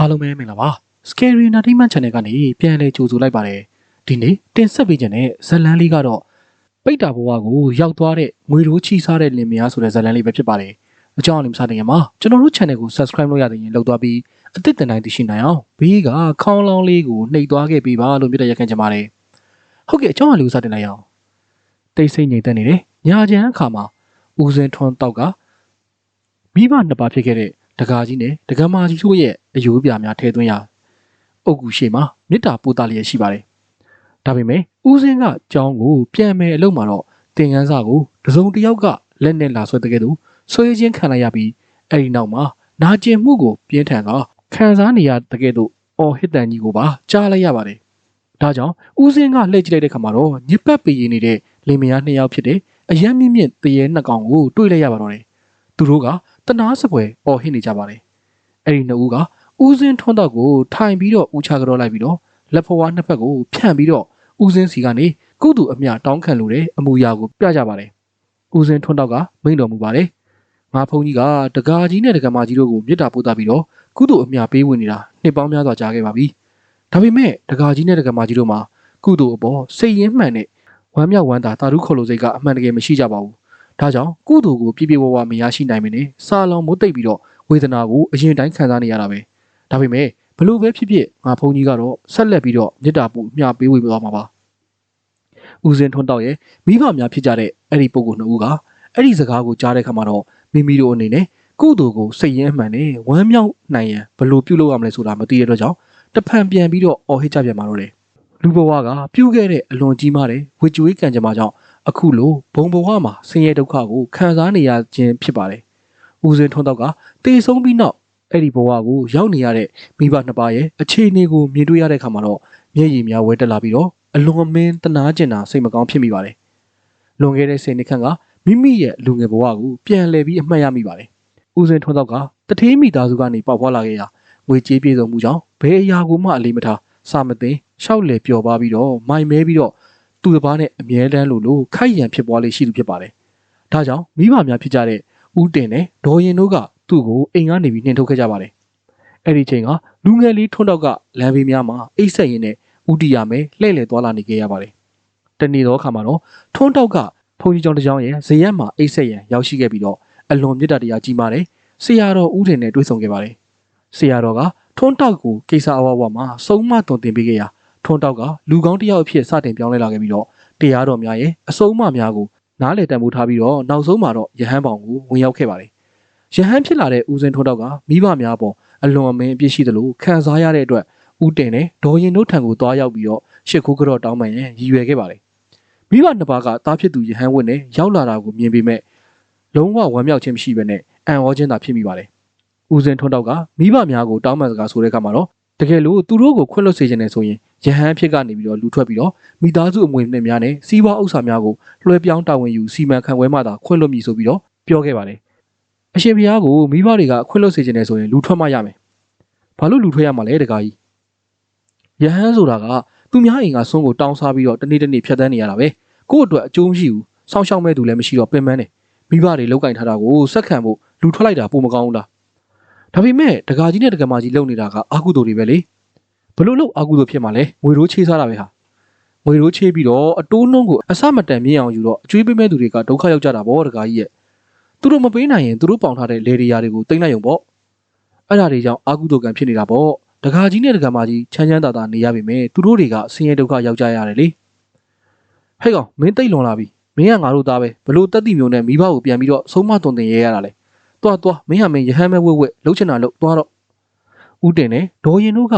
အားလုံးပဲမင်္ဂလာပါ Scary Entertainment Channel ကနေပြန်လည်ကြိုဆိုလိုက်ပါတယ်ဒီနေ့တင်ဆက်ပေးခြင်းတဲ့ဇတ်လန်းလေးကတော့ပိတ်တာဘဝကိုရောက်သွားတဲ့ငွေရိုးချီစားတဲ့လင်မယားဆိုတဲ့ဇတ်လန်းလေးပဲဖြစ်ပါတယ်အကြောင်းအရာမစတဲ့မှာကျွန်တော်တို့ channel ကို subscribe လုပ်ရတဲ့ရင်လောက်သွားပြီးအသစ်တင်တိုင်းသိရှိနိုင်အောင်ဘေးကခေါင်းလောင်းလေးကိုနှိပ်သွားခဲ့ပေးပါလို့မြစ်တဲ့ရက်ခံချင်ပါတယ်ဟုတ်ကဲ့အကြောင်းအရာလေးကိုစတင်လိုက်အောင်တိတ်ဆိတ်ငြိမ်သက်နေတယ်ညာချမ်းအခါမှာဦးစင်ထွန်းတောက်ကမိဘနှစ်ပါးဖြစ်ခဲ့တဲ့ တကာကြီးနဲ့တကမာကြီးတို့ရဲ့အယူပြများထဲသွင်းရအုတ်ကူရှိမှာမေတ္တာပို့တာလျက်ရှိပါတယ်ဒါပေမဲ့ဦးစင်းကကြောင်းကိုပြန်မယ်အလုပ်မှာတော့တင်ကန်းစာကိုတစုံတစ်ယောက်ကလက်နဲ့လာဆွဲတဲ့ကဲ့သို့ဆွဲချင်းခံလိုက်ရပြီးအဲ့ဒီနောက်မှာနာကျင်မှုကိုပြင်းထန်ကခံစားနေရတဲ့ကဲ့သို့အော်ဟစ်တန်ကြီးကိုပါကြားလိုက်ရပါတယ်ဒါကြောင့်ဦးစင်းကလှည့်ကြည့်လိုက်တဲ့ခါမှာတော့ညစ်ပတ်ပေရနေတဲ့လင်မယားနှစ်ယောက်ဖြစ်တဲ့အယမ်းမြင့်မြင့်တရေနှစ်ကောင်ကိုတွေ့လိုက်ရပါတော့တယ် သူတို့ကတနာစပွဲအော်ဟစ်နေကြပါတယ်အဲ့ဒီနှစ်ဦးကဦးစင်းထွန်းတော့ကိုထိုင်ပြီးတော့ဦးချကြောလိုက်ပြီးတော့လက်ဖွားနှစ်ဖက်ကိုဖြန့်ပြီးတော့ဦးစင်းစီကနေကုသူအမျှတောင်းခံလို့တဲ့အမူအရာကိုပြကြပါတယ်ဦးစင်းထွန်းတော့ကမိန့်တော်မူပါတယ်ငါဖုန်းကြီးကတကာကြီးနဲ့တကမာကြီးတို့ကိုမြစ်တာပို့တာပြီးတော့ကုသူအမျှပေးဝင်နေတာနှစ်ပေါင်းများစွာကြာခဲ့ပါပြီဒါပေမဲ့တကာကြီးနဲ့တကမာကြီးတို့မှာကုသူအပေါ်စိတ်ရင်းမှန်တဲ့ဝမ်းမြောက်ဝမ်းသာတာရုခေါ်လို့စိတ်ကအမှန်တကယ်မရှိကြပါဘူး ဒါကြောင့်ကုသိုလ်ကိုပြည့်ပြည့်ဝဝမရရှိနိုင်မင်းနဲ့စာလောင်မိုးတိတ်ပြီးတော့ဝေဒနာကိုအရင်တိုင်းခံစားနေရတာပဲဒါပေမဲ့ဘလို့ပဲဖြစ်ဖြစ်ငါဖုန်းကြီးကတော့ဆက်လက်ပြီးတော့မြစ်တာပူအမျှပေးဝေသွားမှာပါဦးစင်ထွန်းတော့ရဲ့မိဘများဖြစ်ကြတဲ့အဲ့ဒီပုဂ္ဂိုလ်နှစ်ဦးကအဲ့ဒီစကားကိုကြားတဲ့ခါမှာတော့မိမိတို့အနေနဲ့ကုသိုလ်ကိုစိတ်ရင်းမှန်နဲ့ဝမ်းမြောက်နိုင်ရန်ဘလို့ပြုလုပ်ရမလဲဆိုတာမသိတဲ့အတွက်ကြောင့်တဖန်ပြန်ပြီးတော့အော်ဟစ်ကြပြန်มาတော့တယ်လူဘဝကပြုခဲ့တဲ့အလွန်ကြီးမားတဲ့ဝေကျွေးကံကြမ္မာကြောင့် အခုလိုဘုံဘဝမှာဆင်းရဲဒုက္ခကိုခံစားနေရခြင်းဖြစ်ပါတယ်။ဦးစင်ထွန်းတော့ကတေဆုံးပြီးနောက်အဲ့ဒီဘဝကိုရောက်နေရတဲ့မိဘနှစ်ပါးရဲ့အခြေအနေကိုမြင်တွေ့ရတဲ့အခါမှာတော့မျက်ရည်များဝဲတက်လာပြီးတော့အလွန်မင်းတနာကျင်တာစိတ်မကောင်းဖြစ်မိပါတယ်။လွန်ခဲ့တဲ့10နှစ်ခန့်ကမိမိရဲ့လူငယ်ဘဝကိုပြန်လည်ပြီးအမှတ်ရမိပါတယ်။ဦးစင်ထွန်းတော့ကတထေးမိသားစုကနေပေါက်ဖွားလာခဲ့ရာငွေကြေးပြေဆုံးမှုကြောင့်ဘယ်အရာကိုမှအလေးမထားစာမသိရှောက်လေပျော်ပါပြီးတော့မိုင်မဲပြီးတော့ သူတစ်ပါးနဲ့အမြဲတမ်းလိုလိုခိုက်ရန်ဖြစ်ပွားလေးရှိသူဖြစ်ပါတယ်။ဒါကြောင့်မိဘများဖြစ်ကြတဲ့ဦးတင်နဲ့ဒေါ်ရင်တို့ကသူ့ကိုအိမ်ကနေပြီးနှင်ထုတ်ခဲ့ကြပါတယ်။အဲ့ဒီချိန်ကလူငယ်လေးထွန်းတော့ကလမ်းဘေးများမှာအိတ်ဆက်ရင်းနဲ့ဦးတီရမယ်လှည့်လည်သွားလာနေခဲ့ရပါတယ်။တနေ့တော့အခါမှာတော့ထွန်းတော့ကဖုန်ကြီးကျောင်းတစ်ကျောင်းရဲ့ဇရက်မှာအိတ်ဆက်ရန်ရောက်ရှိခဲ့ပြီးတော့အလွန်မြတ်တာတရားကြီးမားတယ်။ဆရာတော်ဦးတင်နဲ့တွေ့ဆုံခဲ့ပါတယ်။ဆရာတော်ကထွန်းတောက်ကိုကိစ္စအဝဝမှာစုံမသွန်သင်ပေးခဲ့ရာ ထွန်းတောက်ကလူကောင်းတစ်ယောက်အဖြစ်စတင်ပြောင်းလဲလာခဲ့ပြီးတော့တရားတော်များရဲ့အစုံအမများကိုနားလေတန်ဖိုးထားပြီးတော့နောက်ဆုံးမှာတော့ယဟန်ပေါင်ကိုဝင်ရောက်ခဲ့ပါတယ်။ယဟန်ဖြစ်လာတဲ့ဦးစင်ထွန်းတောက်ကမိဘများပေါ်အလွန်အမင်းအပြစ်ရှိသလိုခံစားရတဲ့အတွက်ဦးတင်နဲ့ဒေါ်ရင်တို့ထံကိုတွားရောက်ပြီးတော့ရှစ်ခိုးကြော့တောင်းပန်ရန်ရည်ရွယ်ခဲ့ပါတယ်။မိဘနှစ်ပါးကတားဖြစ်သူယဟန်ဝတ်နဲ့ရောက်လာတာကိုမြင်ပေမဲ့လုံးဝဝမ်းမြောက်ခြင်းမရှိဘဲနဲ့အံ့ဩခြင်းသာဖြစ်မိပါတယ်။ဦးစင်ထွန်းတောက်ကမိဘများကိုတောင်းပန်စကားဆိုတဲ့အခါမှာတော့တကယ်လို့သူတို့ကိုခွင့်လွှတ်စေချင်တယ်ဆိုရင် ယဟန်ဖြစ်ကနေပြီးတော့လူထွက်ပြီးတော့မိသားစုအမွေနဲ့များနဲ့စီးပွားဥစ္စာများကိုလွှဲပြောင်းတာဝန်ယူစီမံခန့်ခွဲမှသာခွင့်လွှတ်မည်ဆိုပြီးတော့ပြောခဲ့ပါတယ်။အရှင်ဘုရားကိုမိဘတွေကခွင့်လွှတ်စေချင်တယ်ဆိုရင်လူထွက်မှရမယ်။ဘာလို့လူထွက်ရမှာလဲတကားကြီး။ယဟန်ဆိုတာကသူများအိမ်ကဆွန်းကိုတောင်းစားပြီးတော့တနေ့တနေ့ဖြတ်တန်းနေရတာပဲ။ကို့အတွက်အကျိုးမရှိဘူး။စောင့်ရှောက်မဲ့သူလည်းမရှိတော့ပင်ပန်းတယ်။မိဘတွေလောက်ကင်ထားတာကိုစက်ခံဖို့လူထွက်လိုက်တာပိုမကောင်းဘူးလား။ဒါပေမဲ့တကာကြီးနဲ့တကမာကြီးလုံနေတာကအာကုသိုလ်တွေပဲလေ။ ဘလို့လို့အာကုသိုလ်ဖြစ်မှာလဲငွေရိုးချေးစားတာပဲဟာငွေရိုးချေးပြီးတော့အတိုးနှုံးကိုအစမတန်မြင့်အောင်ယူတော့အကျွေးပေးမဲ့သူတွေကဒုက္ခရောက်ကြတာပေါ့တကာကြီးရဲ့သူတို့မပေးနိုင်ရင်သူတို့ပေါင်ထားတဲ့လေဒီယာတွေကိုတိမ့်လိုက်ရုံပေါ့အဲ့ဒါတွေကြောင့်အာကုသိုလ်ကံဖြစ်နေတာပေါ့တကာကြီးနဲ့တကမာကြီးချမ်းချမ်းသာသာနေရပြီမဲ့သူတို့တွေကဆင်းရဲဒုက္ခရောက်ကြရတယ်လေဟဲ့ကောင်မင်းတိတ်လွန်လာပြီမင်းကငါတို့သားပဲဘလို့တက်တိမျိုးနဲ့မိဘကိုပြန်ပြီးတော့ဆုံးမသွန်သင်ရဲရတာလေတွားတွားမင်းဟာမင်းရဟန်းမဲဝက်ဝက်လှုပ်ချင်တာလှုပ်တွားတော့ဦးတင်နဲ့ဒေါ်ရင်တို့က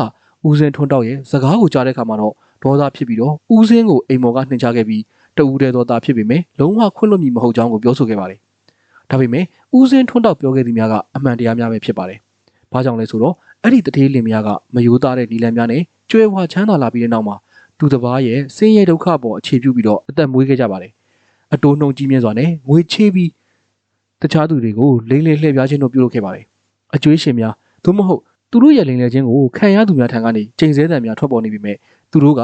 ဦးစင်းထွန်းတောက်ရဲ့စကားကိုကြားတဲ့အခါမှာတော့ဒေါသဖြစ်ပြီးတော့ဦးစင်းကိုအိမ်မော်ကနှင်ချခဲ့ပြီးတဦးတည်းသောသားဖြစ်ပေမဲ့လုံးဝခွင့်လွှတ်မည်မဟုတ်ကြောင်းကိုပြောဆိုခဲ့ပါတယ်။ဒါပေမဲ့ဦးစင်းထွန်းတောက်ပြောခဲ့သည်များကအမှန်တရားများပဲဖြစ်ပါတယ်။ဘာကြောင့်လဲဆိုတော့အဲ့ဒီတထေးလင်များကမယိုးသားတဲ့နီလန်များနဲ့ကျွဲဝါချမ်းသာလာပြီးတဲ့နောက်မှာသူတစ်ပါးရဲ့ဆင်းရဲဒုက္ခပေါ်အခြေပြုပြီးတော့အသက်မွေးခဲ့ကြပါတယ်။အတိုးနှုံကြီးမြင့်စွာနဲ့ငွေချေးပြီးတခြားသူတွေကိုလိမ့်လေလှည့်ပြားခြင်းတို့ပြုလုပ်ခဲ့ပါတယ်။အကျွေးရှင်များသို့မဟုတ် သူတို့ရဲ့လိမ်လည်ခြင်းကိုခံရသူများထံကနေချိန်ဆဲတံများထွက်ပေါ်နေပြီမဲ့သူတို့က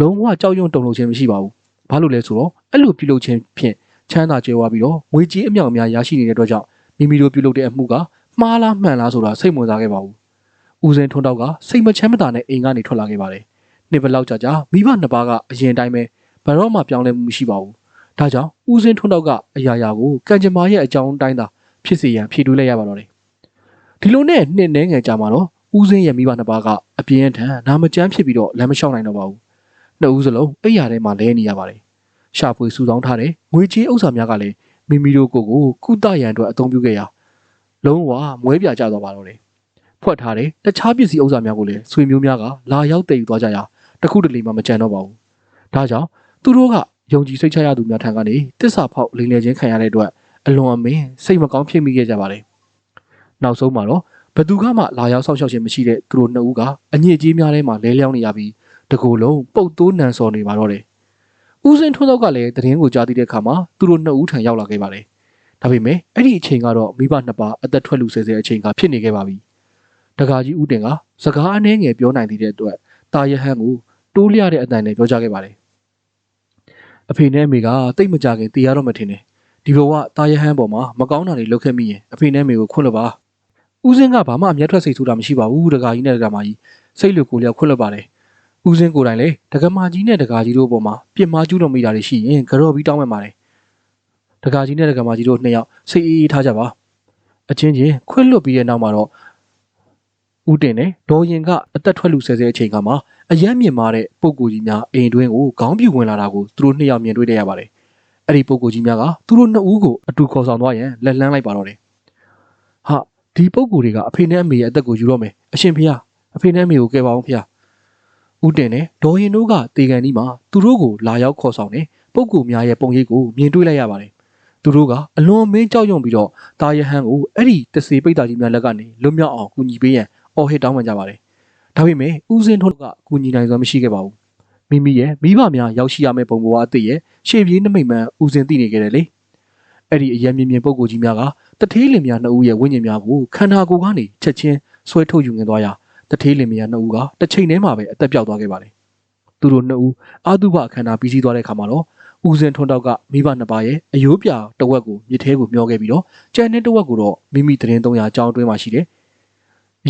လုံးဝကြောက်ရွံ့တုန်လှုပ်ခြင်းမရှိပါဘူး။ဘာလို့လဲဆိုတော့အဲ့လိုပြုလုပ်ခြင်းဖြင့်ချမ်းသာကြွယ်ဝပြီးတော့ငွေကြေးအမြောက်အများရရှိနေတဲ့အတွက်ကြောင့်မိမိတို့ပြုလုပ်တဲ့အမှုကမှားလားမှန်လားဆိုတာစိတ်ဝင်စားခဲ့ပါဘူးဦးစင်းထွန်းတောက်ကစိတ်မချမ်းမသာနဲ့အိမ်ကနေထွက်လာခဲ့ပါတယ်နှစ်ဘက်လောက်ကြာကြာမိဘနှစ်ပါးကအရင်တိုင်းပဲဘယ်တော့မှပြောင်းလဲမှုမရှိပါဘူးဒါကြောင့်ဦးစင်းထွန်းတောက်ကအရာရာကိုကံကြမ္မာရဲ့အကြောင်းတိုင်းသာဖြစ်စေရန်ဖြည့်တွေးလိုက်ရပါတော့တယ် ဒီလိုနဲ့နှစ်နှဲငယ်ကြာမှာတော့ဦးစင်းရဲ့မိဘနှစ်ပါးကအပြင်းထန်နာမကျန်းဖြစ်ပြီးတော့လမ်းမလျှောက်နိုင်တော့ပါဘူးနှစ်ဦးစလုံးအိယာထဲမှာလဲနေရပါတယ်ရှာဖွေစုဆောင်းထားတဲ့ငွေကြေးဥစ္စာများကလည်းမိမိတို့ကိုယ်ကိုကုသရန်အတွက်အသုံးပြုခဲ့ရာလုံးဝမွဲပြကြသွားပါတော့တယ်ဖွက်ထားတဲ့တခြားပစ္စည်းဥစ္စာများကိုလည်းဆွေမျိုးများကလာရောက်တည်ယူသွားကြရာတခုတလေမှမကြံတော့ပါဘူးဒါကြောင့်သူတို့ကယုံကြည်စိတ်ချရသူများထံကနေတစ္ဆာဖောက်လိမ်လည်ခြင်းခံရတဲ့အတွက်အလွန်အမင်းစိတ်မကောင်းဖြစ်မိခဲ့ကြပါတယ် နောက်ဆုံးမှာတော့ဘသူကမှလာရောက်ဆောက်ရှောက်ခြင်းမရှိတဲ့သူတို့နှစ်ဦးကအညစ်အကြေးများထဲမှာလဲလျောင်းနေရပြီးတကူလုံးပုတ်တိုးနံစော်နေပါတော့တယ်ဦးစင်းထွန်းတော့ကလည်းတရင်ကိုကြားသိတဲ့အခါမှာသူတို့နှစ်ဦးထံရောက်လာခဲ့ပါတယ်ဒါပေမဲ့အဲ့ဒီအချိန်ကတော့မိဘနှစ်ပါးအသက်ထွက်လူဆဲဆဲအချိန်ကဖြစ်နေခဲ့ပါပြီတကာကြီးဦးတင်ကစကားအနှဲငယ်ပြောနိုင်သေးတဲ့အတွက်တာယဟန်ကိုတိုးလျတဲ့အတန်နဲ့ပြောကြခဲ့ပါတယ်အဖေနဲ့အမေကတိတ်မကြခင်တည်ရတော့မထင်နဲ့ဒီဘဝတာယဟန်ပေါ်မှာမကောင်းတာတွေလုပ်ခဲ့မိရင်အဖေနဲ့အမေကိုခွတ်လို့ပါ ဦးစင်းကဘာမှအမျက်ထွက်စိတ်ဆိုးတာမရှိပါဘူးတကာကြီးနဲ့တကာမကြီးစိတ်လူကိုလျောက်ခွတ်လို့ပါတယ်ဦးစင်းကိုယ်တိုင်လေတက္ကမကြီးနဲ့တက္ကကြီးတို့ပေါ်မှာပြစ်မှားကျူးတော်မိတာတွေရှိရင်ကြော်ပြီးတောင်းမှန်ပါတယ်တက္ကကြီးနဲ့တက္ကမကြီးတို့နှစ်ယောက်စိတ်အေးအေးထားကြပါအချင်းချင်းခွင့်လွတ်ပြီးတဲ့နောက်မှာတော့ဦးတင်နဲ့ဒေါ်ရင်ကအသက်ထွက်လူဆဲဆဲအချိန်ကမှအယမ်းမြင့်မာတဲ့ပုံကိုကြီးများအိမ်တွင်းကိုခေါင်းပြူဝင်လာတာကိုသူတို့နှစ်ယောက်မြင်တွေ့ရပါတယ်အဲ့ဒီပုံကိုကြီးများကသူတို့နှစ်ဦးကိုအတူခေါ်ဆောင်သွားရန်လက်လန်းလိုက်ပါတော့တယ်ဟာ ဒီပုံကိုတွေကအဖေနဲ့အမေရဲ့အသက်ကိုယူတော့မယ်အရှင်ဖေဟာအဖေနဲ့အမေကိုကယ်ပါအောင်ဖေဟာဦးတင်နဲ့ဒေါ်ရင်တို့ကတေကန်ဒီမှာသူတို့ကိုလာရောက်ခေါ်ဆောင်နေပုံကိုများရဲ့ပုံရိပ်ကိုမြင်တွေ့လိုက်ရပါတယ်သူတို့ကအလွန်မင်းကြောက်ရွံ့ပြီးတော့တာယဟန်ကိုအဲ့ဒီတစေပိတ်တာကြီးများလက်ကနေလွတ်မြောက်အောင်ကူညီပေးရန်အော်ဟစ်တောင်းပန်ကြပါတယ်ဒါပေမဲ့ဦးစင်းထွန်းကကူညီနိုင်စွမ်းမရှိခဲ့ပါဘူးမိမိရဲ့မိဘများရောက်ရှိရမယ့်ပုံပေါ်အသိရဲ့ရှေ့ပြေးနှမိတ်မှန်ဦးစင်းသိနေခဲ့တယ်လေ အဲ့ဒီအရင်မြင်မြင်ပုံကိုကြီးများကတထေးလင်များနှစ်ဦးရဲ့ဝိညာဉ်များကိုခန္ဓာကိုယ်ကနေချက်ချင်းဆွဲထုတ်ယူငင်သွားရာတထေးလင်များနှစ်ဦးကတစ်ချိန်တည်းမှာပဲအသက်ပြောက်သွားခဲ့ပါတယ်သူတို့နှစ်ဦးအာတုဘအခမ်းအနားပြီးစီးသွားတဲ့အခါမှာတော့ဦးစင်ထွန်းတောက်ကမိဘနှစ်ပါးရဲ့အယိုးပြတဝက်ကိုမြစ်ထဲကိုမျောခဲ့ပြီးတော့ကြံတဲ့တဝက်ကိုတော့မိမိသတင်း300အကြောင်းအတွင်းမှာရှိတယ်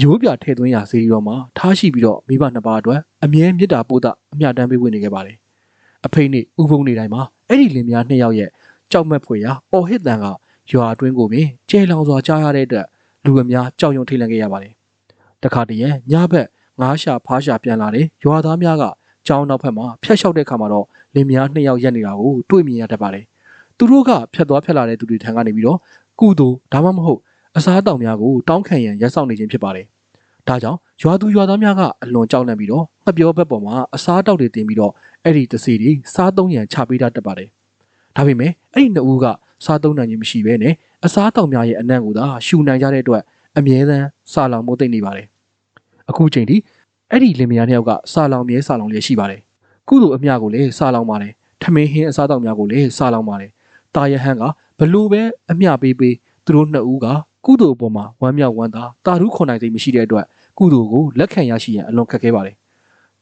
ရိုးပြထည့်သွင်းရာစီရီတော်မှာထားရှိပြီးတော့မိဘနှစ်ပါးအတွက်အမြဲမေတ္တာပို့တာအမျှတမ်းပေးဝင်နေခဲ့ပါတယ်။အဖေနဲ့ဥပုံနေတိုင်းမှာအဲ့ဒီလင်မယားနှစ်ယောက်ရဲ့ ကြောက်မက်ဖွယ်ရာအော်ဟစ်တန်ကရွာအတွင်းကိုပင်ကျဲလောင်စွာကြားရတဲ့အတွက်လူအများကြောက်ရွံ့ထိတ်လန့်ခဲ့ရပါတယ်။တခါတည်းညဘက်ငားရှာဖားရှာပြန်လာတဲ့ရွာသားများကကြောင်းနောက်ဘက်မှာဖျက်လျှောက်တဲ့ခါမှာတော့လင်မယားနှစ်ယောက်ရက်နေတာကိုတွေ့မြင်ရတတ်ပါတယ်။သူတို့ကဖျက်သွားဖျက်လာတဲ့သူတွေထံကနေပြီးတော့ကုသိုလ်ဒါမှမဟုတ်အစားအသောက်များကိုတောင်းခံရန်ရက်ဆောင်နေခြင်းဖြစ်ပါတယ်။ဒါကြောင့်ရွာသူရွာသားများကအလွန်ကြောက်လန့်ပြီးတော့ငှက်ပြောဘက်ပေါ်မှာအစားတောက်တွေတင်ပြီးတော့အဲ့ဒီတစီတွေစားသုံးရန်ချပေးတတ်တတ်ပါတယ်။ ဒါပေမဲ့အဲ့ဒီနှစ်ဦးကစားသုံးနိုင်ခြင်းမရှိဘဲနဲ့အစားတောက်များရဲ့အနံ့ကိုသာရှူနိုင်ကြတဲ့အတွက်အမြဲတမ်းစာလောင်မိုးသိမ့်နေပါတယ်။အခုချိန်ထိအဲ့ဒီလင်မယားနှစ်ယောက်ကစာလောင်မြဲစာလောင်လျက်ရှိပါတယ်။ကုသိုလ်အမျှကိုလည်းစာလောင်ပါတယ်။ထမင်းဟင်းအစားတောက်များကိုလည်းစာလောင်ပါတယ်။တာယဟန်ကဘလို့ပဲအမျှပေးပေးသူတို့နှစ်ဦးကကုသိုလ်အပေါ်မှာဝမ်းမြောက်ဝမ်းသာတာရုခွန်နိုင်စိတ်မရှိတဲ့အတွက်ကုသိုလ်ကိုလက်ခံရရှိရန်အလွန်ခက်ခဲပါတယ်။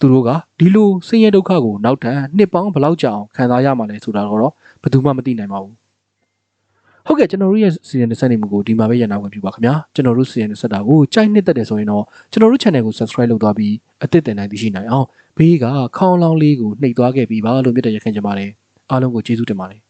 သူတို့ကဒီလိုဆင်းရဲဒုက္ခကိုနောက်ထပ်နှစ်ပေါင်းဘယ်လောက်ကြာအောင်ခံစားရမှာလဲဆိုတာတော့ဘယ်သူမှမသိနိုင်ပါဘူး။ဟုတ်ကဲ့ကျွန်တော်တို့ရဲ့စီရင်ဆက်နေမှုကိုဒီမှာပဲရန်နာဝင်ပြပါခင်ဗျာ။ကျွန်တော်တို့စီရင်ဆက်တာကိုကြိုက်နှစ်သက်တယ်ဆိုရင်တော့ကျွန်တော်တို့ channel ကို subscribe လုပ်သွားပြီးအသစ်တင်နိုင်သိရှိနိုင်အောင်ဘေးကခေါင်းလောင်းလေးကိုနှိပ်သွားခဲ့ပြီးပါလို့မြတ်တဲ့ရခင်ကြပါတယ်။အားလုံးကိုကျေးဇူးတင်ပါတယ်